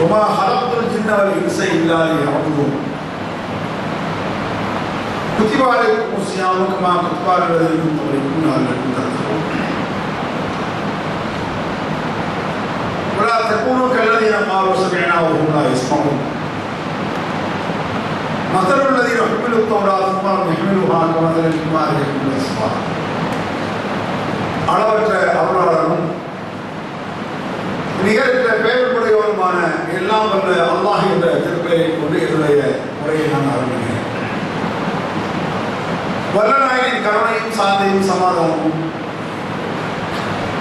وما خلقت الجن والإنس إلا ليعبدون. كتب عليكم الصيام كما كتب على الذين من قبلكم لعلكم تتقون ولا تكونوا كالذين قالوا سمعنا وهم لا يسمعون. مثل الذين حملوا التوراة ثم لم يحملوها كمثل الحمار يحمل الأسفار. அளவற்ற அருளாளரும் நிகழ்த்த பெயர்புடையவருமான எல்லாம் வந்த அல்லாஹ் என்ற திருப்பெயரை கொண்டு என்னுடைய உரையை நான் ஆரம்பிக்கிறேன். வல்லநாயகின் கருணையும் சாந்தையும் சமாதானமும்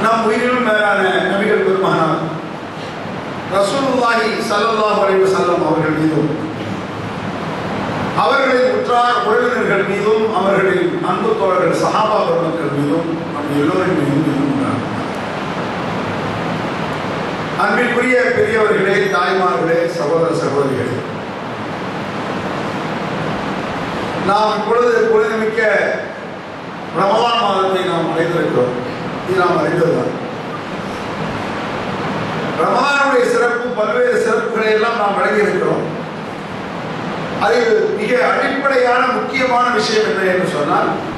நம் உயிரிலும் மேலான நபிகள் பெருமானார் ரசூலுல்லாஹி சல்லல்லாஹு அலைஹி வஸல்லம் அவர்கள் மீதும் அவர்களின் உற்றார் உறவினர்கள் மீதும் அவர்களின் அன்பு தோழர்கள் சஹாபா பெருமக்கள் மீதும் நம் அன்பிற்குரிய பெரியவர்களே தாய்மார்களே சகோதர சகோதரிகளே நாம் இப்பொழுது பொழுதுமிக்க ரமலான் மாதத்தை நாம் அடைந்திருக்கிறோம். இது நாம் அறிந்ததுதான். ரமலானுடைய சிறப்பு பல்வேறு சிறப்புகளை எல்லாம் நாம் வழங்கியிருக்கிறோம். அதில் மிக அடிப்படையான முக்கியமான விஷயம் என்ன என்று சொன்னால்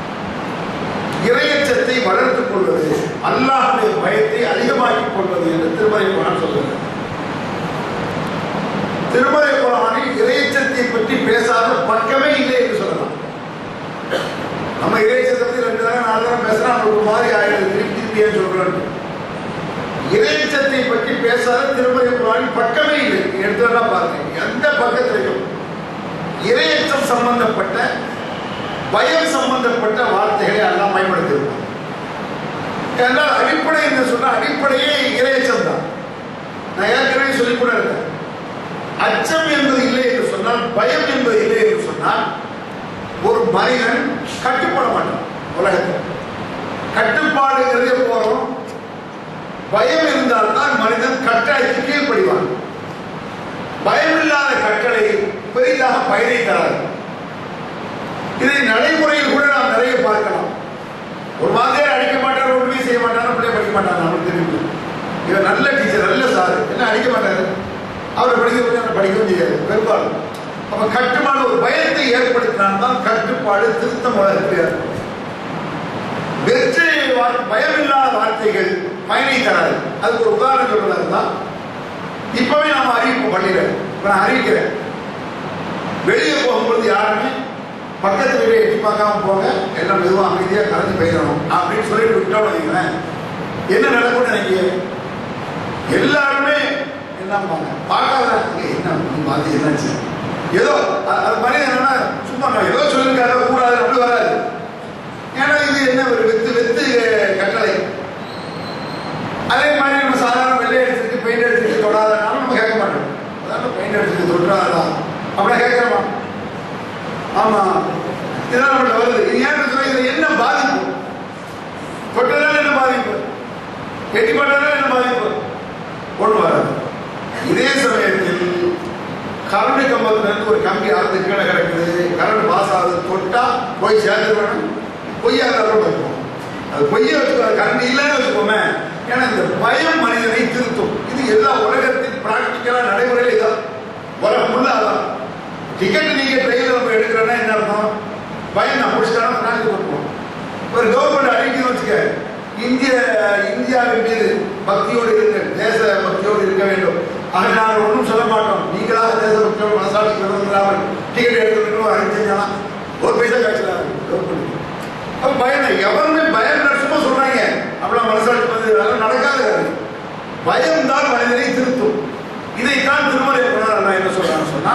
இறையச்சத்தை வளர்த்துக் கொள்வது அல்லாஹுடைய பயத்தை அதிகமாக்கிக் கொள்வது என்று திருமலை குரான் சொல்கிறது திருமலை குரானில் இறையச்சத்தை பற்றி பேசாத பக்கமே இல்லை என்று சொல்லலாம். நம்ம இறையச்சத்தை ரெண்டு தடவை நாலு தரம் பேசுறா ஒரு மாதிரி ஆயிடுது திருப்பி திருப்பி ஏன் சொல்றேன் இறையச்சத்தை பற்றி பேசாத திருமலை குரானில் பக்கமே இல்லை. எடுத்துடா பாருங்க எந்த பக்கத்திலையும் இறையச்சம் சம்பந்தப்பட்ட பயம் சம்பந்தப்பட்ட வார்த்தைகளை எல்லாம் பயன்படுத்தியிருப்பான் என்றால் அடிப்படை என்று சொன்ன அடிப்படையே இரையச்சம் தான் நான் ஏற்கனவே சொல்லி கூட இருக்கேன். அச்சம் என்பது இல்லை என்று சொன்னால் பயம் என்பது இல்லை என்று சொன்னால் ஒரு மனிதன் கட்டுப்பட மாட்டான் உலகத்தில். கட்டுப்பாடுங்கிறதே போறோம். பயம் இருந்தால்தான் மனிதன் கட்டளைக்கு கீழ்ப்படிவான். பயமில்லாத கட்டளை பெரிதாக பயனை தராது. இதை நடைமுறையில் கூட நாம் நிறைய பார்க்கலாம். ஒரு வாத்தியார் அடிக்க மாட்டார் ஒன்றுமே செய்ய மாட்டார் பிள்ளை படிக்க மாட்டார் நமக்கு தெரியும். இவர் நல்ல டீச்சர் நல்ல சார் என்ன அடிக்க மாட்டாரு? அவரை படிக்க முடியாது படிக்கவும் செய்யாது பெரும்பாலும். அப்ப கட்டுப்பாடு ஒரு பயத்தை ஏற்படுத்தினால்தான் கட்டுப்பாடு திருத்தம் வளர்க்கிறார் வெற்றி பயமில்லாத வார்த்தைகள் பயனை தராது. அதுக்கு ஒரு உதாரணம் சொல்றது தான் இப்பவே நாம அறிவிப்பு பண்ணிடுறேன் நான் அறிவிக்கிறேன். வெளியே போகும்போது யாருமே பக்கத்து வீடு எட்டி பார்க்காம போங்க எல்லாம் மெதுவாக அமைதியாக கலந்து போயிடணும் அப்படின்னு சொல்லிட்டு விட்டோம் வைங்களேன். என்ன நடக்கும்னு நினைக்கிறீங்க எல்லாருமே என்ன பார்க்காத? என்ன பார்த்து என்னாச்சு? ஏதோ அது மனிதன் என்னன்னா சும்மா ஏதோ சொல்லியிருக்காரு கூடாது அப்படி வராது. ஏன்னா இது என்ன ஒரு வெத்து வெத்து கட்டளை. அதே மாதிரி நம்ம சாதாரண வெள்ளை அடிச்சிருக்கு பெயிண்ட் அடிச்சிருக்கு தொடாதனாலும் நம்ம கேட்க மாட்டோம் அதான் பெயிண்ட் அடிச்சிருக்கு தொட்டாதான் அப்படின்னா கேட்கிறோமா ஆமா. இதெல்லாம் நம்மள்ட்ட வருது இது ஏன் என்ன பாதிப்பு? தொட்டதால என்ன பாதிப்பு? எட்டி என்ன பாதிப்பு? ஒன்று வராது இதே சமயத்தில் கரண்ட் கம்பத்துல இருந்து ஒரு கம்பி அறுத்து கீழே கிடக்குது. கரண்ட் பாஸ் ஆகுது. தொட்டா போய் சேர்ந்து வேணும் பொய்யாக வைப்போம் அது பொய்ய வச்சுக்கோ கரண்ட் இல்லைன்னு வச்சுக்கோமே. ஏன்னா இந்த பயம் மனிதனை திருத்தும். இது எல்லா உலகத்தின் பிராக்டிக்கலாக நடைமுறையில் இதான். உலகம் ஃபுல்லா அதான். டிக்கெட் நீங்க ட்ரெயின்ல நம்ம எடுக்கிறோன்னா என்ன அர்த்தம்? பயம் நான் முடிச்சிட்டாலும் பிரான்ஸ் கொடுப்போம் ஒரு கவர்மெண்ட் அறிவிக்கணும் வச்சுக்க இந்திய இந்தியாவின் மீது பக்தியோடு இருங்க தேச பக்தியோடு இருக்க வேண்டும். அதை நாங்கள் ஒன்றும் சொல்ல மாட்டோம். நீங்களாக தேச பக்தியோடு மனசாட்சி இல்லாமல் டிக்கெட் எடுத்துக்கணும் அறிவிச்சீங்கன்னா ஒரு பைசா காய்ச்சலாம் கவர்மெண்ட் அப்போ பயம் எவருமே பயம் சும்மா சொல்றாங்க அப்படிலாம் மனசாட்சி பண்ணது அதெல்லாம் நடக்காது. காரியம் பயம் தான் மனிதனை திருத்தும். இதைத்தான் திருமலை நான் என்ன சொல்றான்னு சொன்னா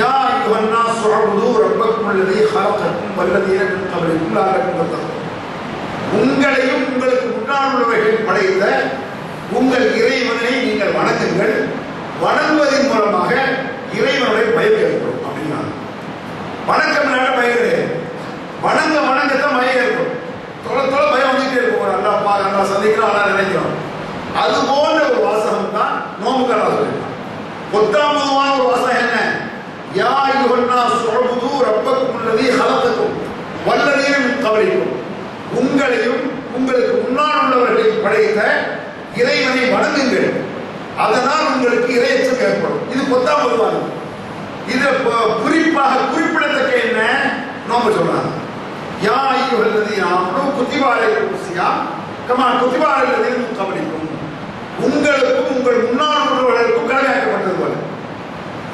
யா ஐயுஹன்னா சுஅபுது ரப்பக்கும் அல்லதி ஹலகக்கும் வல்லதீன மின் கபலிக்கும் லஅல்லக்கும் தத்தகும் உங்களையும் உங்களுக்கு முன்னால் உள்ளவர்கள் படைத்த உங்கள் இறைவனை நீங்கள் வணங்குங்கள். வணங்குவதன் மூலமாக இறைவனுடைய பயம் ஏற்படும். அப்படின்னா வணக்கம் பயம் கிடையாது. வணங்க வணங்கத்தான் பயம் ஏற்படும். தொலை தொலை பயம் வந்துட்டே இருக்கும். ஒரு அல்லா பா அல்லா சந்திக்கிறோம் அல்லா நினைக்கிறோம் அது போன்ற ஒரு வாசகம் தான் நோம்புக்கான சொல்லியிருக்கான் பொத்தாமதுவான ஒரு வாசகம் யுகன்னா ربكم الذي خلقكم والذين من قبلكم. உங்களையும் உங்களுக்கு முன்னால் படைத்த இறைவனை வணங்குங்கள். அதனால் உங்களுக்கு இறையச்சம் ஏற்படும். இது பொத்தாம் வருவாங்க இதை குறிப்பாக குறிப்பிடத்தக்க என்ன? நோம்பு சொல்றாங்க யா ஐயுகல்லதி யாரும் குத்திவாரை குசியா கமா குத்திவாரை கவனிக்கும் உங்களுக்கும் உங்கள் முன்னாள் உள்ளவர்களுக்கும் கடமையாக்கப்பட்டது போல.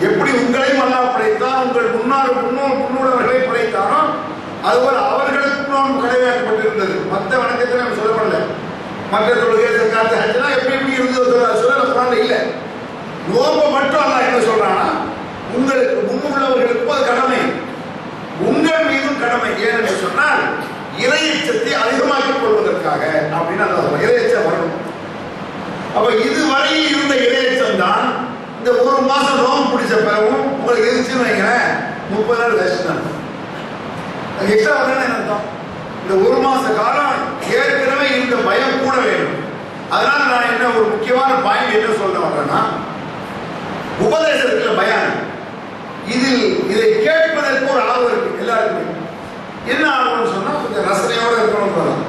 எப்படி உங்களையும் அல்லாஹ் படைத்தான் உங்கள் முன்னாள் முன்னோர் முன்னோர்களை படைத்தானோ அதுபோல அவர்களுக்கும் நாம் கடமையாக்கப்பட்டிருந்தது மற்ற வணக்கத்தில் நம்ம சொல்லப்படல. மற்ற தொழுகை சக்காத்து ஹஜ்ஜெல்லாம் எப்படி எப்படி இருந்தது சொல்ல குரான்ல இல்லை. நோம்பு மட்டும் அல்லாஹ் என்ன சொல்றானா உங்களுக்கு முன்னுள்ளவர்களுக்கும் அது கடமை. உங்கள் மீதும் கடமை. ஏன்னு சொன்னால் இறையச்சத்தை அதிகமாக்கிக் கொள்வதற்காக அப்படின்னு அந்த இறையச்சம் வரணும் அப்ப இதுவரை இருந்த இறையச்சம் தான் இந்த ஒரு மாசம் நோம்பு பிடிச்ச பிறகும் உங்களுக்கு எதிர்த்துன்னு வைங்களேன் முப்பது நாள் வேஸ்ட் எக்ஸ்ட்ரா வரணும் என்ன அர்த்தம்? இந்த ஒரு மாச காலம் ஏற்கனவே இந்த பயம் கூட வேணும் அதனால நான் என்ன ஒரு முக்கியமான பாயிண்ட் என்ன சொல்ல வரேன்னா உபதேசத்துல பயம். இதில் இதை கேட்பதற்கு ஒரு அளவு இருக்கு எல்லாருக்குமே. என்ன ஆகணும்னு சொன்னா கொஞ்சம் ரசனையோட இருக்கணும் போதும்.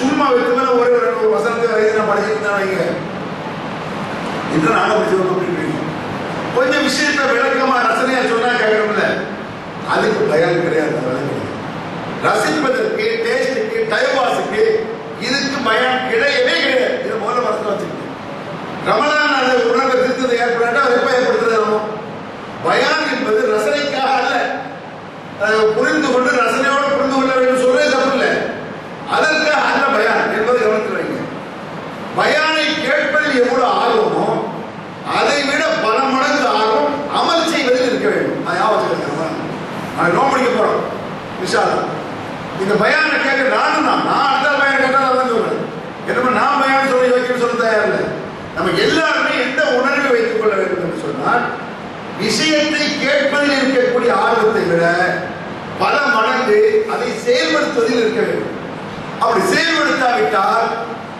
சும்மா வெறுமனே ஒரு ரெண்டு ஒரு வசனத்தை வரைக்கும் நான் படிச்சுட்டு தான் வைங்க. இது நானும் படிச்சு கொஞ்சம் விஷயத்த விளக்கமா ரசனையா சொன்னா கேட்கணும்ல அதுக்கு பயம் கிடையாது ரசிப்பதற்கு டேஸ்டுக்கு டைவாஸுக்கு இதுக்கு பயம் கிடையவே கிடையாது. இதை முதல்ல மனசுல வச்சுக்கணும். ரமணான் அந்த உணர்வை திருத்தத்தை ஏற்படாட்டா அதை எப்ப ஏற்படுத்துறது பயான் என்பது ரசனைக்காக அல்ல. புரிந்து கொண்டு ரசனையோடு புரிந்து கொள்ள வேண்டும் சொல்றது தப்பு இல்லை. அதற்காக அல்ல பயான் என்பதை கவனத்தில் வைங்க. பயானை கேட்பதில் எவ்வளவு ஆர்வமோ அதை விட பல மடங்கு ஆர்வம் அமல் செய்வதில் இருக்க வேண்டும் அது ஞாபகம் நான் நோம் படிக்க போறோம் இந்த பயானை கேட்க நானும் தான். நான் அடுத்த பயான் கேட்டால் அதான் சொல்றேன் என்ன நான் பயான் சொல்லி வைக்கணும் சொல்ல தயாரில்லை நம்ம எல்லாருமே எந்த உணர்வை வைத்துக் கொள்ள வேண்டும் என்று சொன்னால் விஷயத்தை கேட்பதில் இருக்கக்கூடிய ஆர்வத்தை விட பல மடங்கு அதை செயல்படுத்துவதில் இருக்க வேண்டும். அப்படி செயல்படுத்தாவிட்டால்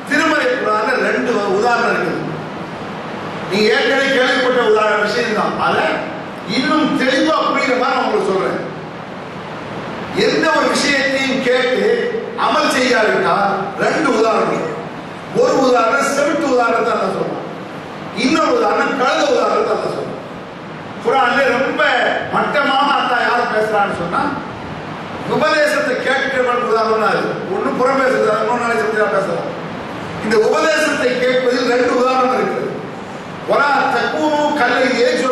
திருமலை புராண ரெண்டு உதாரணம் இருக்குது. நீ ஏற்கனவே கேள்விப்பட்ட உதாரண விஷயம் தான் அதை இன்னும் தெளிவா புரியுற மாதிரி நான் உங்களுக்கு சொல்றேன். எந்த ஒரு விஷயத்தையும் கேட்டு அமல் செய்யாவிட்டால் ரெண்டு உதாரணம். ஒரு உதாரணம் செவிட்டு உதாரணத்தை நான் சொல்றேன் இன்னொரு உதாரணம் கழுத உதாரணத்தை நான் சொல்றேன் குரான்ல ரொம்ப மட்டமாக அத்தா யார் பேசுறான்னு சொன்னா உபதேசத்தை கேட்கிறவன் உதாரணம் அது. ஒண்ணு புறம் பேசுறது இன்னொரு நாளை பேசலாம்? பேசுறான் இந்த உபதேசத்தை கேட்பதில் ரெண்டு உதாரணம் இருக்குது. ஒரா தக்குவமும் கல்லை ஏற்று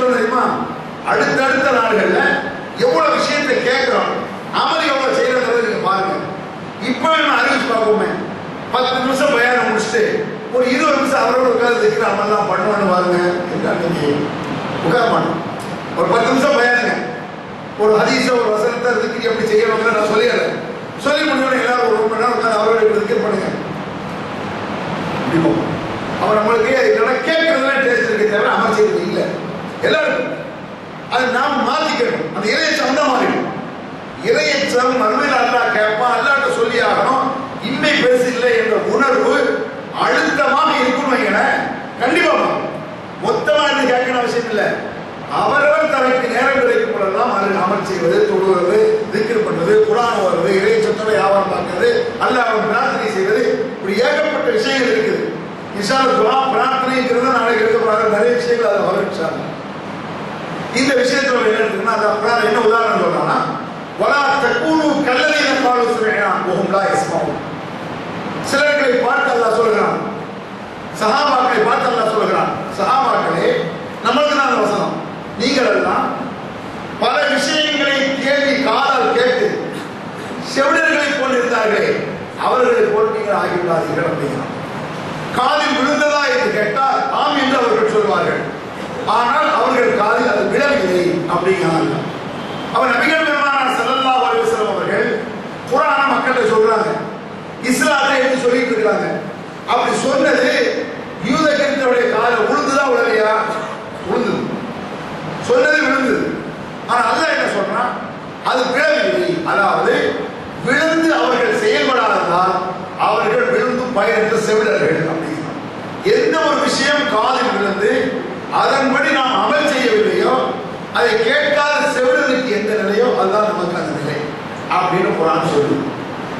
அடுத்தடுத்த நாடுகள்ல எவ்வளவு விஷயத்தை கேட்கிறோம் அமல் எவ்வளவு செய்யறது நீங்க பாருங்க. இப்போ நம்ம அறிவிச்சு பார்ப்போமே. பத்து நிமிஷம் பயானம் முடிச்சுட்டு ஒரு இருபது நிமிஷம் அவரோட உட்கார்ந்து இருக்கிற அமல்லாம் பண்ணுவான்னு பாருங்க. அன்னைக்கு? உட்கார மாட்டோம் ஒரு பத்து நிமிஷம் பயானுங்க ஒரு ஹதீஸ ஒரு வசனத்தை இதுக்கு எப்படி செய்யணும்னு நான் சொல்லிடுறேன் சொல்லி முடிஞ்சோடனே எல்லாரும் ஒரு மணி நேரம் உட்கார்ந்து அவரோட இப்படி பண்ணுங்க. அவர் நம்மளுக்கு இல்லைன்னா கேட்கறதுலாம் டேஸ்ட் இருக்கு. தவிர அமல் இல்லை. எல்லாருக்கும் அதை நாம் மாத்திக்கணும். அந்த இறையச்சம் அந்த மாதிரி. இறையச்சம் மறுமையில் அல்லா கேட்பான் அல்லாட்ட சொல்லி ஆகணும். இன்மை பெருசு இல்லை என்ற உணர்வு அழுத்தமாக இருக்கும் வைங்களேன் கண்டிப்பா மொத்தமாக மொத்தமா இருந்து கேட்கணும் அவசியம் இல்லை. அவரவர் தனக்கு நேரம் கிடைக்கும் போதெல்லாம் அது அமல் செய்வது தொழுவது திக்ர் பண்ணுவது குரான் வருவது இறையச்சத்தோட வியாபாரம் பார்க்கறது அல்ல அவர் பிரார்த்தனை செய்வது. இப்படி ஏகப்பட்ட விஷயங்கள் இருக்குது. இஷால துவா பிரார்த்தனைங்கிறது நாளைக்கு எடுக்கப்படுற நிறைய விஷயங்கள் அதை வரும் இந்த விஷயத்துல என்ன அந்த என்ன உதாரணம் சொல்றாங்கன்னா வலா தக்கூனு கல்லதீன காலு சுமையான் ஓஹும் லா சிலர்களை பார்த்து அல்லா சொல்கிறான் சஹாபாக்களை பார்த்து அல்லா சொல்கிறான் சஹாபாக்களே நம்மளுக்கு நான் வசனம். நீங்கள் எல்லாம் பல விஷயங்களை கேள்வி காதல் கேட்டு செவிடர்களை போன்றிருந்தார்களே அவர்களை போல் நீங்கள் ஆகிவிடாதீர்கள் அப்படிங்கிறான். காதில் விழுந்ததா என்று கேட்டால் ஆம் என்று அவர்கள் சொல்வார்கள். ஆனால் அவர்கள் காதில் அது விழவில்லை அப்படிங்கிறாங்க அவர் நபிகள் பெருமானார் செல்லல்லா அலைஹி அவர்கள் புராண மக்கள்கிட்ட சொல்றாங்க. இஸ்லாத்தை எடுத்து சொல்லிட்டு இருக்கிறாங்க. அப்படி சொன்னது யூத கிறிஸ்தவருடைய காதில் உளுந்துதான் உழலையா? விழுந்தது சொன்னது விழுந்தது. ஆனா அல்ல என்ன சொல்றான்? அது விழவில்லை. அதாவது விழுந்து அவர்கள் செயல்படாததால் அவர்கள் விழுந்து பயனற்ற செவிடர்கள் அப்படிங்கிறார் எந்த ஒரு விஷயம் காதில் விழுந்து அதன்படி நாம் அமல் செய்யவில்லையோ அதை கேட்காத செவிடனுக்கு எந்த நிலையோ அதுதான் நமக்கு அந்த நிலை அப்படின்னு குரான் சொல்லுது.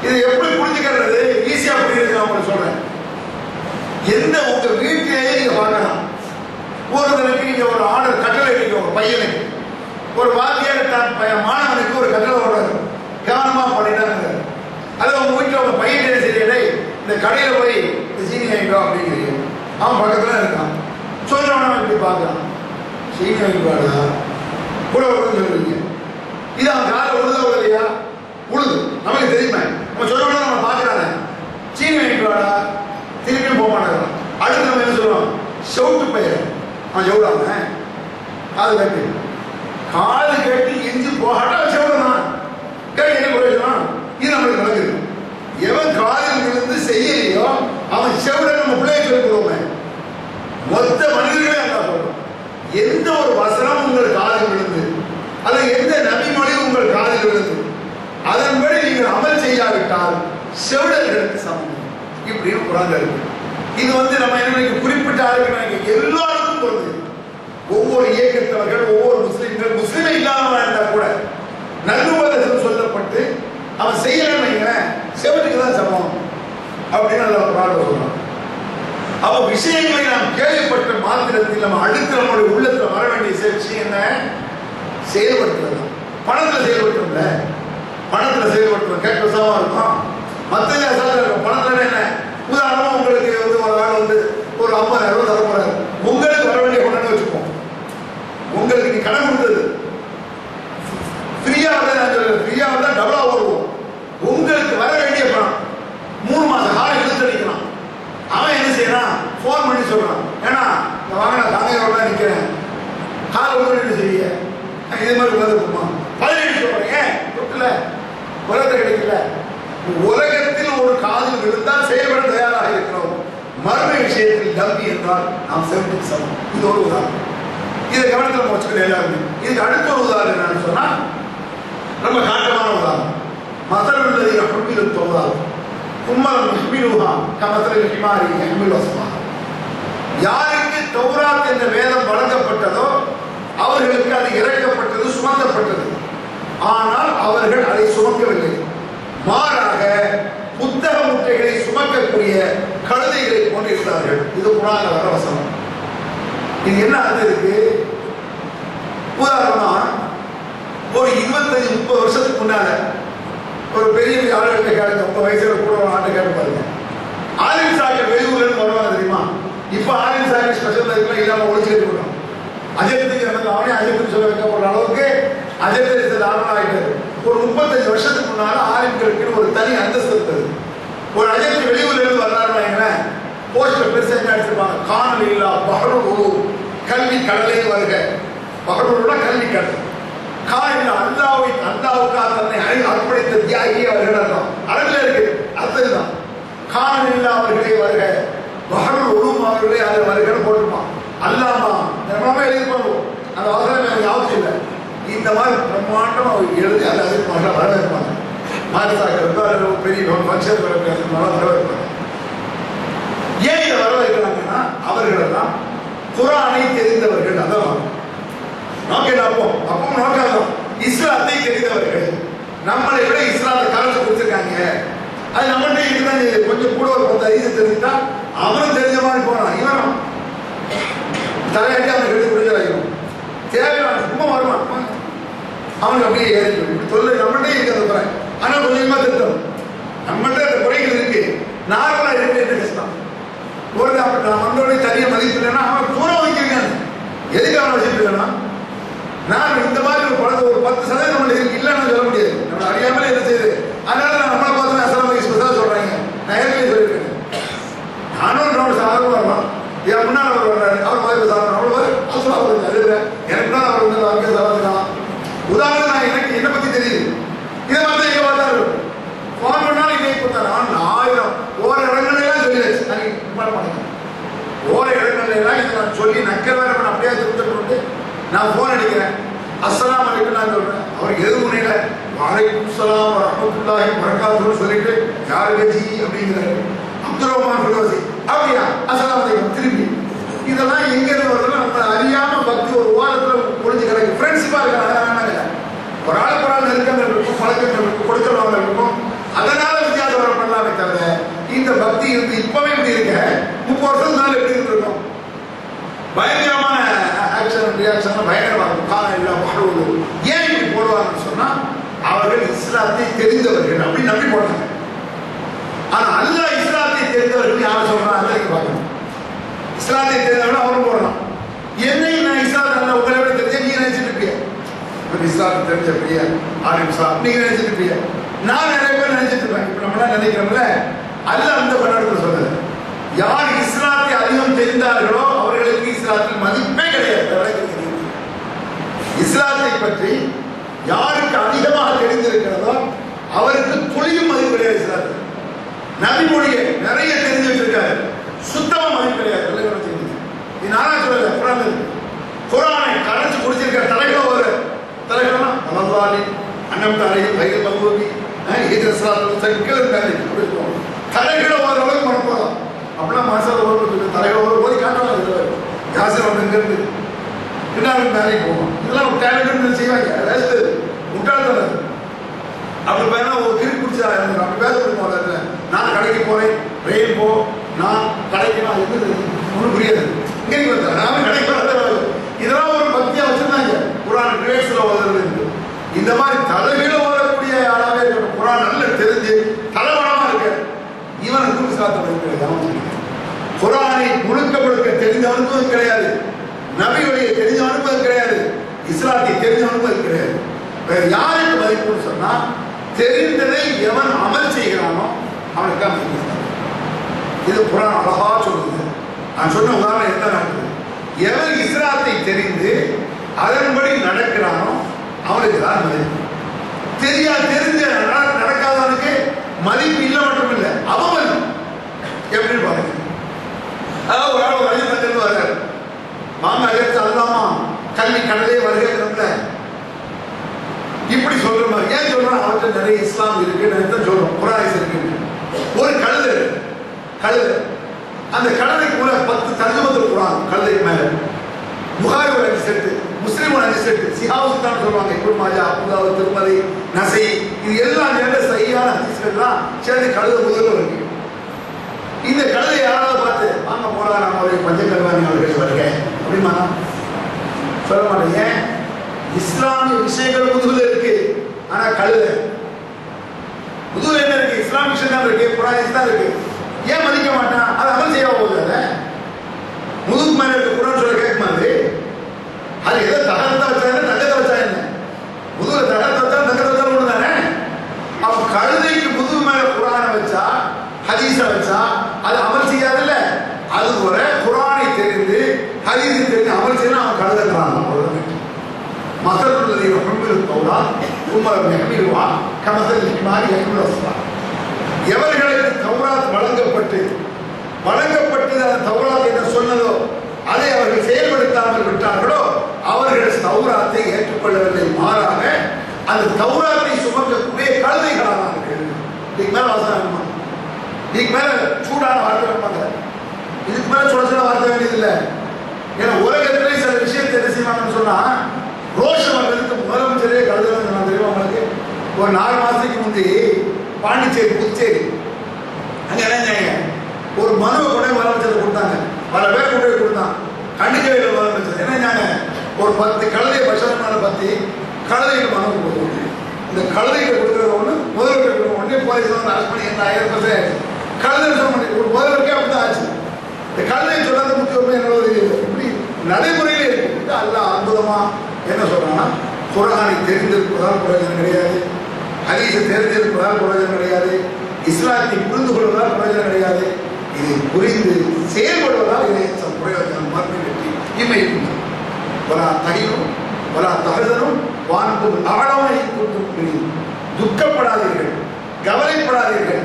இது எப்படி புரிஞ்சுக்கிறது ஈஸியா புரியுது நான் உங்களுக்கு சொல்றேன். எந்த உங்க வீட்டிலேயே நீங்க பார்க்கலாம். ஒருத்தனுக்கு நீங்க ஒரு ஆர்டர் கட்டளை இருக்கு ஒரு பையனுக்கு. ஒரு வாத்தியார் பையன் மாணவனுக்கு ஒரு கட்டளை ஓடுறாரு கவனமா பண்ணிட்டாங்க அது உங்க வீட்டில் உங்க பையன் சரி இந்த கடையில் போய் இந்த சீனி வாங்கிக்கோ அப்படிங்கிறீங்க. அவன் பக்கத்துல இருக்கான். சொல்றவன இப்படி பார்க்கலாம் சீக்கிரம் வாங்கிக்கோடா கூட வருதுன்னு சொல்லுவீங்க இது அவன் காலை உழுதா உழுதையா உழுது. நமக்கு தெரியுமே. நம்ம சொல்லணும் நம்ம பார்க்கறானே. சீனி வாங்கிக்கோடா திருப்பியும் போக மாட்டேங்கிறான் அடுத்து நம்ம என்ன சொல்லுவோம்? செவுட்டு பையன் அவன் எவ்வளோ காது கட்டு. காது கட்டி எஞ்சி போகாட்டா செவ்வனா கேட்டு என்ன பிரயோஜனம் இது நம்மளுக்கு நடக்குது. எவன் காதில் விழுந்து செய்யலையோ அவன் செவ்வனை நம்ம பிள்ளைய சொல்லிக்கிறோமே மொத்த மனிதர்களே அதான் சொல்றோம். எந்த ஒரு வசனம் உங்கள் காதில் விழுந்து அல்லது எந்த நபிமொழி உங்கள் காதில் விழுந்து அதன்படி நீங்கள் அமல் செய்யாவிட்டால் செவிடர்களுக்கு சமம் இப்படின்னு குரான் இருக்கு. இது வந்து நம்ம என்ன குறிப்பிட்ட ஆளுக்கு எல்லாருக்கும் பொருந்துது. ஒவ்வொரு இயக்கத்தவர்கள் ஒவ்வொரு முஸ்லீம்கள் முஸ்லிமே இல்லாமல் இருந்தா கூட நல்லுபதம் சொல்லப்பட்டு அவன் செய்யலன்னு செவனுக்கு தான் சமம். அப்படின்னு அல்ல குரான் சொல்றான். அவ விஷயங்களை நாம் கேள்விப்பட்ட மாத்திரத்தில் நம்ம அடுத்து நம்மளுடைய உள்ளத்துல வர வேண்டிய சில விஷயம் என்ன? செயல்படுத்துறது தான். பணத்துல செயல்படுத்துறோம்ல பணத்துல செயல்படுத்துறோம். கேட்க சமமா இருக்கும்? மத்தல இருக்கும் பணத்துல என்ன? உதாரணமா உங்களுக்கு வந்து ஒரு வந்து ஒரு ஐம்பதாயிரம் ரூபாய் தர உங்களுக்கு வர வேண்டிய பணம்னு வச்சுப்போம். உங்களுக்கு நீ கடன் கொடுத்தது. ஃப்ரீயா வந்தா நான் சொல்றேன் ஃப்ரீயா வந்தா டபுளா வருவோம் உங்களுக்கு வர வேண்டிய பணம் மூணு மாசம் காலம் இழுத்து அடிக்கலாம் அவன் என்ன செய்யறான் ஃபோன் பண்ணி சொல்றான் ஏன்னா இந்த வாங்க நான் தங்கையோட தான் நிக்கிறேன் கால் வந்து என்ன செய்ய இது மாதிரி உலகத்தை போமா பதினெட்டு சொல்றேன் ஏன் உலகத்தை கிடைக்கல. உலகத்தில் ஒரு காதல் இருந்தால் செயல்பட தயாராக இருக்கிறோம். மர்ம விஷயத்தில் தம்பி என்றால் நாம் செவத்துக்கு சமம். இது ஒரு உதாரணம். இதை கவனத்தில் வச்சுக்கணும் எல்லாருமே. இதுக்கு அடுத்த ஒரு உதாரணம் என்னன்னு சொன்னா ரொம்ப காட்டமான உதாரணம். மதல் உள்ளது ஹுமிலும் தோதால் கும்மலம் ஹிமிலுஹா கமத்தில் ஹிமாரி ஹிமில் யாருக்கு தௌராத் என்ற வேதம் வழங்கப்பட்டதோ அவர்களுக்கு அது இறக்கப்பட்டது சுமந்தப்பட்டது ஆனால் அவர்கள் அதை சுமக்கவில்லை. மாறாக புத்தக முட்டைகளை சுமக்கக்கூடிய கழுதைகளை கொண்டிருந்தார்கள் இது புராண வரவசனம். இது என்ன அர்த்தம் இருக்கு? உதாரணமா ஒரு இருபத்தஞ்சு முப்பது வருஷத்துக்கு முன்னால ஒரு பெரிய பெரிய ஆளுகிட்ட கேளுங்க. முப்பது வயசுல கூட ஒரு ஆட்டை கேட்டு பாருங்க. ஆலின் சாக்கர் வெளியூர்ல இருந்து வருவாங்க தெரியுமா? இப்ப ஆலின் சாக்கர் ஸ்பெஷல் இல்லாம ஒழிச்சுட்டு அஜயத்துக்கு எனக்கு அவனே அஜயத்துக்கு சொல்ல வைக்கப்படுற அளவுக்கு அஜயத்தை லாபம் ஆகிட்டாரு ஒரு முப்பத்தஞ்சு வருஷத்துக்கு முன்னால ஆலிம்களுக்கு ஒரு தனி அந்தஸ்து இருந்தது. ஒரு அஜயத்து வெளியூர்ல இருந்து வர்றாருன்னா வைங்களேன் போஸ்டர் பெருசா என்ன அடிச்சிருப்பாங்க? காணல் இல்லா பகலூர் கல்வி கடலே வருக. பகலூர்னா கல்வி கடல். காலையில் அல்லாவை அல்லாவுக்காக தன்னை அழி அர்ப்பணித்த தியாகி அவர்கள் அர்த்தம் அழகுல இருக்கு அர்த்தம் தான் காணல் அவர்களே வருக. பகலூர் உருவம் அவர்களே அது வருகன்னு போட்டுருப்பான். அல்லாமா பிரம்மாவே எழுதிப்பாங்க அந்த அவசரம் எனக்கு ஞாபகம் இல்லை. இந்த மாதிரி பிரம்மாண்டம் அவங்க எழுதி அதை அது நல்லா வரவேற்பாங்க மாரிசாக்கிறது ஒரு பெரிய ஃபங்க்ஷன் வர இருப்பாங்க ஏன் இதை வரவேற்கிறாங்கன்னா அவர்கள் எல்லாம் குரானை தெரிந்தவர்கள் அதான் நோக்கல அப்போ அப்போ நோக்கம் இஸ்லாத்தை தெரிந்தவர்கள். நம்மளை விட இஸ்லாத்தை காலத்தை கொடுத்துருக்காங்க. அது நம்மகிட்ட இருக்குதான் கொஞ்சம் கூட ஒரு பத்து ஐந்து தெரிஞ்சுட்டா அவனும் தெரிஞ்ச மாதிரி தலையாட்டி அவனை கட்டி குடிச்சாயும் தேவையான சும்மா வருவான் அவனுக்கு அப்படியே ஏறிடும் இப்படி தொல்லை நம்மகிட்டே இருக்கு அந்த குறை. ஆனா கொஞ்சமா திருத்தம் நம்மகிட்ட அந்த குறைகள் இருக்கு. நார்மலா இருக்கு என்ன கஷ்டம்? ஒரு அப்ப நான் வந்தோடனே தனியாக மதிப்பு இல்லைன்னா அவன் தூரம் வைக்கிறேன் எதுக்கு அவனை வச்சுட்டு நான் இந்த மாதிரி ஒரு படத்தை ஒரு பத்து சதவீதம் நம்மள இருக்கு இல்லைன்னு சொல்ல முடியாது நம்ம அறியாமலே என்ன செய்யுது அதனால நான் நம்மளை பார்த்து நான் அசலம் வயசு தான் சொல்றாங்க நான் ஏற்கனவே சொல்லியிருக்கேன் நானும் நம்ம சாதாரண வரலாம் என் முன்னால் அவர் வர்றாரு அவர் மாதிரி சாதாரண அவ்வளோ அசலா அவர் அழுகுறேன் எனக்கு முன்னால் அவர் வந்து அங்கே சாதாரணம் உதாரணம் நான் எனக்கு என்னை பத்தி தெரியுது இதை பார்த்து எங்க பார்த்தாரு ஃபோன் பண்ணாலும் இதே கொடுத்தாரு ஆனால் ஆயிரம் ஓர இடங்கள்ல எல்லாம் சொல்லியாச்சு நான் பண்ண மாட்டேன் ஓர இடங்கள்ல எல்லாம் இதை நான் சொல்லி நக்கல் வேற பண்ண அப்படியே திருத்தட்டு நான் ஃபோன் அடிக்கிறேன். அஸ்லாம் அலைக்கும் நான் சொல்றேன். அவர் எது முனையில வாழைக்கும் சலாம் ரஹமத்துல்லாஹி வரகாத்துன்னு சொல்லிட்டு யார் கஜி அப்படிங்கிறாரு. அப்துல் ரஹ்மான் ஃபிரோசி. அப்படியா? அஸ்லாம் அலைக்கும். திருப்பி இதெல்லாம் எங்க இருந்து வருதுன்னா நம்ம அறியாம பக்தி ஒரு ஓரத்துல முடிஞ்சு கிடக்கு. ஃப்ரெண்ட்ஷிப்பா இருக்காங்க ஒரு ஆள் ஒரு ஆள் நெருக்கங்கள் இருக்கும் பழக்கங்கள் இருக்கும் கொடுக்கல் இருக்கும். அதனால வித்தியாசம் வர பண்ணலாமே தவிர இந்த பக்தி இருந்து இப்பவே இப்படி இருக்க. முப்பது வருஷம் நாள் எப்படி இருந்திருக்கும்? பயங்கரமான ஆக்ஷன் ரியாக்ஷன் பயங்கரமா இருக்கும் காலம் இல்லை ஏன் இப்படி போடுவாங்கன்னு சொன்னா அவர்கள் இஸ்லாத்தை தெரிந்தவர்கள் அப்படி நம்பி போடுறாங்க ஆனா அல்லாஹ் இஸ்லாத்தை தெரிந்தவர்கள் யார் சொல்றாங்க அதை பார்க்கணும். இஸ்லாத்தை தெரிந்தவர்கள் அவரும் போடலாம். என்னை நான் இஸ்லாத்தை அல்ல உங்களை விட தெரிஞ்ச நீங்க நினைச்சிட்டு இருப்பிய? இவர் இஸ்லாத்தை தெரிஞ்ச பிரிய? ஆலிம் சாப் நீங்க நினைச்சிட்டு இருப்பிய? நான் நிறைய பேர் நினைச்சிட்டு இருப்பேன். இப்ப நம்ம நினைக்கிறோம்ல? அல்ல அந்த பன்னெண்டு சொல்லுது யார் இஸ்லாத்தை அதிகம் தெரிந்தார்களோ அவர்களுக்கு இஸ்லாத்தில் மதிப்பே கிடையாது விளக்குகிறது. இஸ்லாத்தை பற்றி யாருக்கு அதிகமாக தெரிந்திருக்கிறதோ அவருக்கு துளியும் மதிப்பு கிடையாது இஸ்லாத்தில் நபிமொழியை நிறைய தெரிஞ்சு வச்சிருக்காரு. சுத்தமா மதிப்பு கிடையாது. தெரிஞ்சு நானா சொல்லல குரான் குரானை கரைச்சு குடிச்சிருக்கிற தலைகள் ஒரு தலைகளா அலந்தாலி அன்னம் தாரை பயிர் பங்குவி தலைகளை ஓரளவுக்கு அளவுக்கு அப்படின்னா அப்படிலாம் மனசால ஒரு தலைகளை ஒரு காட்டலாம் இதுல யாசர் வந்து பின்னாலும் வேலைக்கு போவோம் இதெல்லாம் டேலண்ட் செய்வாங்க. வேஸ்ட் முட்டாள்தனம் அப்படி பேனா ஒரு கிரி பிடிச்சா அப்படி பேச போல நான் கடைக்கு போறேன். ரயில் போ. நான் கடைக்கு நான் இருக்குது ஒன்றும் புரியாது. இங்கே வந்து. நான் கடைக்கு வரது இதெல்லாம் ஒரு பக்தியாக வச்சுருந்தாங்க. குரான் கிரேட்ஸ்ல ஓதுறது இந்த மாதிரி தலைகீழ ஓதக்கூடிய யாராவே இருக்கணும். குரான் நல்ல தெரிஞ்சு தலைவனமாக இருக்கு. இவனுக்கும் சாத்தம் இருக்கிறது குரானை முழுக்க முழுக்க தெரிஞ்சவனுக்கும் அது கிடையாது. நபி வழியை தெரிஞ்சவனுக்கும் அது கிடையாது. இஸ்லாத்தை தெரிஞ்சவனும் அது கிடையாது. வேற யாருக்கு மதிப்புன்னு சொன்னா தெரிந்ததை எவன் அமல் செய்கிறானோ அவனுக்கு தான் மதிப்பு இது புராணம் அழகா சொல்லுது. நான் சொன்ன உதாரணம் எத்தனை நடக்குது எவன் இஸ்லாத்தை தெரிந்து அதன்படி நடக்கிறானோ அவனுக்கு தான் மதிப்பு தெரியா தெரிஞ்ச நடக்காதவனுக்கு மதிப்பு இல்லை மட்டும் இல்லை அவமதிப்பு. எப்படி பாருங்க? அதாவது ஒரு ஆள் ஒரு அஜிபத்தில் வர்றார். மாமா எடுத்து அல்லாமா கல்வி கடலே வருகிறதுல இப்படி சொல்ற மாதிரி ஏன் சொல்றோம் அவர்கிட்ட நிறைய இஸ்லாம் இருக்கு நான் சொல்றோம் குரானிஸ் இருக்கு ஒரு கழுது இருக்கு. கழுதை. அந்த கழுதைக்குள்ள பத்து தர்ஜமத்தில் குரான் கழுதைக்கு மேல. புகாரி ஒரு அஞ்சு செட்டு முஸ்லீம் ஒரு அஞ்சு செட்டு சிஹாவுஸ்தான் சொல்லுவாங்க இப்படி மாஜா அபுதாவு திருமதி நசை. இது எல்லாம் சேர்ந்த சரியான ஹதீஸ்கள்லாம் சேர்ந்து கழுத முதல்ல இருக்கு. இந்த கழுதை யாராவது பார்த்து வாங்க போலாம் நம்ம ஒரு பஞ்சகல்வாணி அவர்கள் வருகிறேன் அப்படிமா சொல்ல மாட்டேன். ஏன்? இஸ்லாமிய விஷயங்கள் முதுகுல இருக்கு ஆனா கழுத. முதுகுல என்ன இருக்கு? இஸ்லாம் விஷயம் தான் இருக்கு குரானிஸ் தான் இருக்கு. ஏன் மதிக்க மாட்டான் அது அமல் செய்ய போகுது அதை. முதுகு மேல இருக்க குரான் சொல்ல கேட்க மாதிரி அது ஏதோ தான் சார் அவர் நெஹ்மில்வா கமசல் இமாரி நெஹ்மில் அஸ்லாம் எவர்களுக்கு தௌராத் வழங்கப்பட்டு வழங்கப்பட்டு அந்த தௌராத் என்ன சொன்னதோ அதை அவர்கள் செயல்படுத்தாமல் விட்டார்களோ அவர்கள் தௌராத்தை ஏற்றுக்கொள்ளவில்லை. மாறாக அந்த தௌராத்தை சுமக்கக்கூடிய கழுதைகளானார்கள் இதுக்கு மேல வசனம் இதுக்கு மேல சூடான வார்த்தை வைப்பாங்க இதுக்கு மேல சொல்ல சொல்ல வார்த்தை வேண்டியதில்லை. ஏன்னா உலகத்திலே சில விஷயத்தை என்ன செய்வாங்கன்னு சொன்னா ரோஷ ஒரு நாலு மாதத்துக்கு முந்தி பாண்டிச்சேரி புதுச்சேரி. அங்கே என்ன ஒரு மனுவை கொண்டு போய் முதலமைச்சர் கொடுத்தாங்க. பல பேர் கொண்டு போய் கொடுத்தான். கண்டிக்கவே இல்லை முதலமைச்சர் என்ன ஒரு பத்து கழுதை பட்சமான பற்றி கழுதைக்கு மனு கொடுத்தாங்க இந்த கழுதைக்கு கொடுக்குறது ஒன்று முதல்வர் உடனே போலீஸ் வந்து அரசு பண்ணி என்ன ஆயிரம் பர்சன்ட் கழுதை சொல்ல முடியும் ஒரு முதல்வருக்கே அப்படிதான் ஆச்சு. இந்த கழுதை சொல்லாத முக்கியமே என்னோட இப்படி நடைமுறையிலே இருக்கு. அல்ல அற்புதமாக என்ன சொல்கிறாங்கன்னா குரானை தெரிந்திருப்பதால் பிரயோஜனம் கிடையாது. ஹதீஸை தெரிஞ்சிருப்பதால் பிரயோஜனம் கிடையாது. இஸ்லாத்தை புரிந்து கொள்வதால் பிரயோஜனம் கிடையாது. இது புரிந்து செயல்படுவதால் இதை பிரயோஜனம் மறுமை வெற்றி. இம்மை பலா வலா பலா தகதனும் வானத்தும் ஆழமாய் கூட்டும் துக்கப்படாதீர்கள் கவலைப்படாதீர்கள்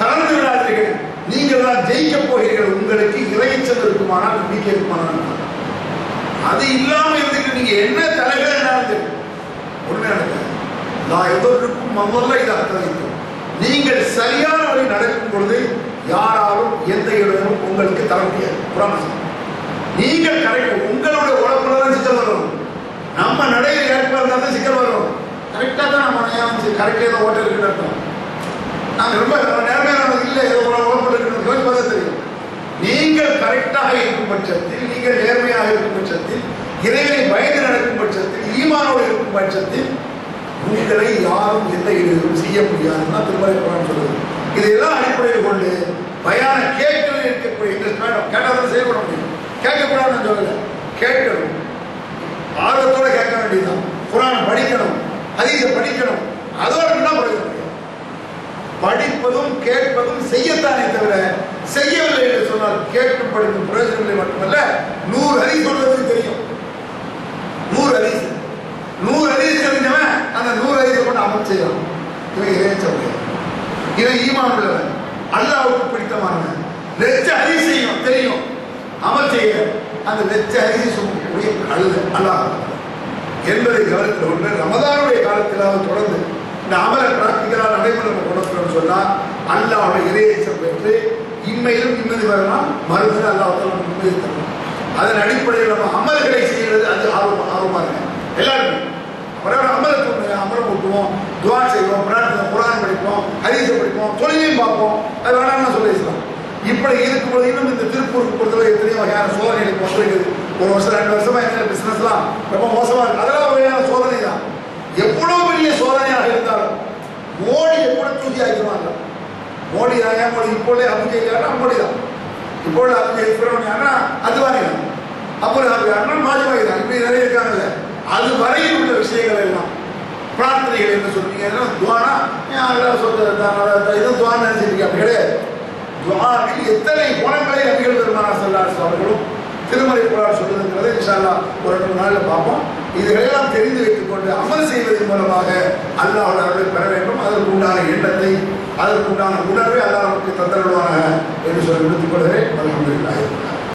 தளர்ந்து விடாதீர்கள். நீங்கள் தான் ஜெயிக்கப் போகிறீர்கள். உங்களுக்கு இறைச்சல் இருக்குமானால் நம்பிக்கை இருக்குமானால் அது இல்லாமல் இருந்துட்டு நீங்க என்ன தலைவர் என்ன ஒண்ணு நான் எவருக்கும் முதல்ல இதை அர்த்தம். நீங்கள் சரியான வழி நடக்கும் பொழுது யாராலும் எந்த இடமும் உங்களுக்கு தர முடியாது. புராணம் நீங்கள் கரெக்ட் உங்களுடைய உழைப்புல தான் சிக்கல் வரும். நம்ம நடையில் ஏற்பா இருந்தால் தான் சிக்கல் வரும். கரெக்டாக தான் நம்ம நேரம் கரெக்டாக தான் ஓட்டல் இருக்குன்னு நாங்கள் ரொம்ப நேரமே இல்லை ஏதோ உழப்பு இருக்குன்னு தெரியும். நீங்கள் கரெக்டாக இருக்கும் பட்சத்தில் நீங்கள் நேர்மையாக இருக்கும் பட்சத்தில் இறைவனை பயந்து நடக்கும் பட்சத்தில் ஈமானோடு இருக்கும் பட்சத்தில் உங்களை யாரும் எந்த இடத்திலும் செய்ய முடியாதுன்னா திருமலை குரான் சொல்லுது. இதையெல்லாம் அடிப்படையில் கொண்டு பயான கேட்கிறது இருக்கக்கூடிய இன்ட்ரெஸ்ட் வேணும் கேட்டால் செயல்பட முடியும். கேட்கக்கூடாதுன்னு சொல்லல. கேட்கணும். ஆர்வத்தோட கேட்க வேண்டியதுதான். குரானை படிக்கணும். அதிக படிக்கணும். அதோட என்ன படிக்க படிப்பதும் கேட்பதும் செய்யத்தானே தவிர செய்யவில்லை என்று சொன்னால் கேட்டு படிக்கும் பிரயோஜனங்களை மட்டுமல்ல நூறு அறிவு சொல்வதற்கு தெரியும். நூறு அறிவு நூறு ஹதீஸ் தெரிஞ்சவன் அந்த நூறு ஹதீஸை கொண்டு அமல் செய்யலாம் இவன் இறைச்சவன் இவன் ஈமான் உள்ளவன். அல்லாவுக்கு பிடித்தமானவன். லட்ச ஹதீஸ் செய்யும் தெரியும். அமல் செய்ய. அந்த லட்ச ஹதீஸ் சொல்லக்கூடிய கழுது. அல்லாஹ். என்பதை கவனத்தில் கொண்டு ரமதானுடைய காலத்திலாவது தொடர்ந்து இந்த அமல பிரார்த்திகளால் நடைமுறை கொண்டு சொன்னா அல்லாஹ்வுடைய இறையேச்சம் பெற்று இம்மையிலும் நிம்மதி வரலாம். மறுபடியும் அல்லாஹ் நிம்மதி தரலாம் அதன் அடிப்படையில் நம்ம அமல்களை செய்கிறது அது ஆர்வம் ஆர்வமாக இருக்கு. எல்லாருமே. அவரோட அமலத்தை அமலம் ஊட்டுவோம் துவா செய்வோம் பிரார்த்தனை குரான் படிப்போம் ஹரிசை படிப்போம் தொழிலையும் பார்ப்போம். அது வேணாம்னு சொல்லி இஸ்லாம் இப்படி இருக்கும்போது இன்னும் இந்த திருப்பூருக்கு பொறுத்தவரை எத்தனையோ வகையான சோதனைகளுக்கு வந்திருக்குது. ஒரு வருஷம் ரெண்டு வருஷமா என்ன பிசினஸ்லாம் ரொம்ப மோசமா இருக்கு. அதெல்லாம் வகையான சோதனை தான் எவ்வளவு பெரிய சோதனையாக இருந்தாலும் மோடியை கூட தூக்கி ஆக்கிடுவாங்க. மோடி தான் ஏன் மோடி? இப்போலே அபிஜய் யாருன்னா மோடி தான். இப்போ அபிஜய் சுப்பிரமணியம் யாருன்னா அப்புறம் அது யாருன்னா மாஜிவாகி தான் இப்படி நிறைய இருக்காங்கல்ல. அது வரையில் உள்ள விஷயங்கள் எல்லாம். பிரார்த்தனைகள் என்ன சொல்றீங்க துவானா? அதெல்லாம் சொல்றது? இது துவான்னு நினைச்சிருக்கீங்க. அப்படி கிடையாது. துவாவில் எத்தனை குணங்களை நபிகள் பெருமானார் சல்லாஸ் அவர்களும் திருமலை குரான் சொல்லுதுங்கிறதை இன்ஷால்லா ஒரு ரெண்டு நாளில் பார்ப்போம். இதுகளெல்லாம் தெரிந்து வைத்துக் கொண்டு அமல் செய்வதன் மூலமாக அல்லாஹ் அருளை பெற வேண்டும். அதற்கு உண்டான எண்ணத்தை அதற்கு உண்டான உணர்வை அல்லாஹ் நமக்கு தந்தருவாங்க என்று சொல்லி முடித்துக் கொள்கிறேன். அல்ஹம்துலில்லாஹ்